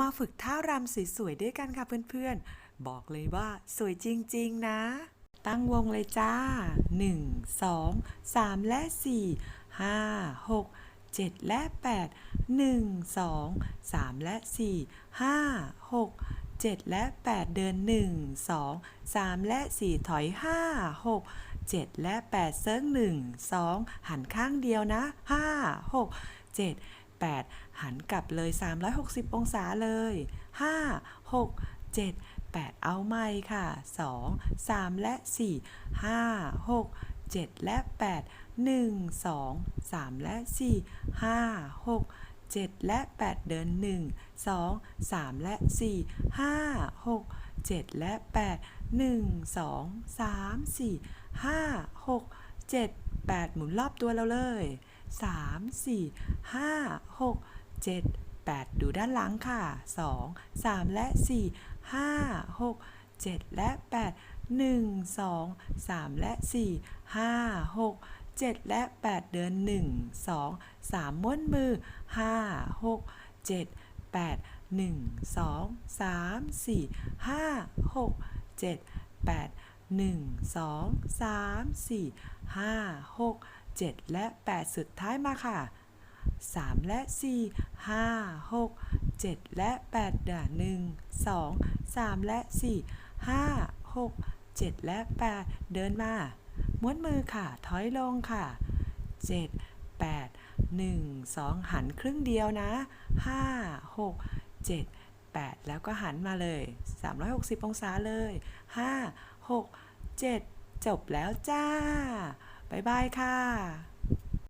มาฝึกท่ารำสวยๆด้วยกันค่ะเพื่อนๆ บอกเลยว่าสวยจริงๆนะ ตั้งวงเลยจ้า 1 2 3 และ 4 5 6 7 และ 8 1 2 3 และ 4 5 6 7 และ 8 เดิน 1 2 3 และ 4 ถอย 5 6 7 และ 8 เซิร์ง1 2 หันข้างเดียวนะ 5 6 7 8 หันกลับเลย 360 องศาเลย 5 6 7 8 เอาไม่ค่ะ 2 3 และ 4 5 6 7 และ 8 1 2 3 และ 4 5 6 7 และ 8 เดิน 1 2 3 และ 4 5 6 7 และ 8 1 2 3 4 5 6 7 8 หมุนรอบตัวเราเลย 3 4 5 6 7 8 ดูด้านหลังค่ะ 2 3 และ 4 5 6 7 และ 8 1 2 3 และ 4 5 6 7 และ 8 เดิน 1 2 3 ม้วนมือ 5 6 7 8 1 2 3 4 5 6 7 8 1 2 3 4 5 6 7 และ 8 สุดท้ายมาค่ะ 3 และ 4 5 6 7 และ 8ด่า1 2 3 และ 4 5 6 7 และ 8 เดินมา ม้วนมือค่ะ ถอยลงค่ะ 7 8 1 2 หันครึ่งเดียวนะ 5 6 7 8 แล้วก็หันมาเลย 360 องศาเลย 5 6 7 จบแล้วจ้า บ๊ายบายค่ะ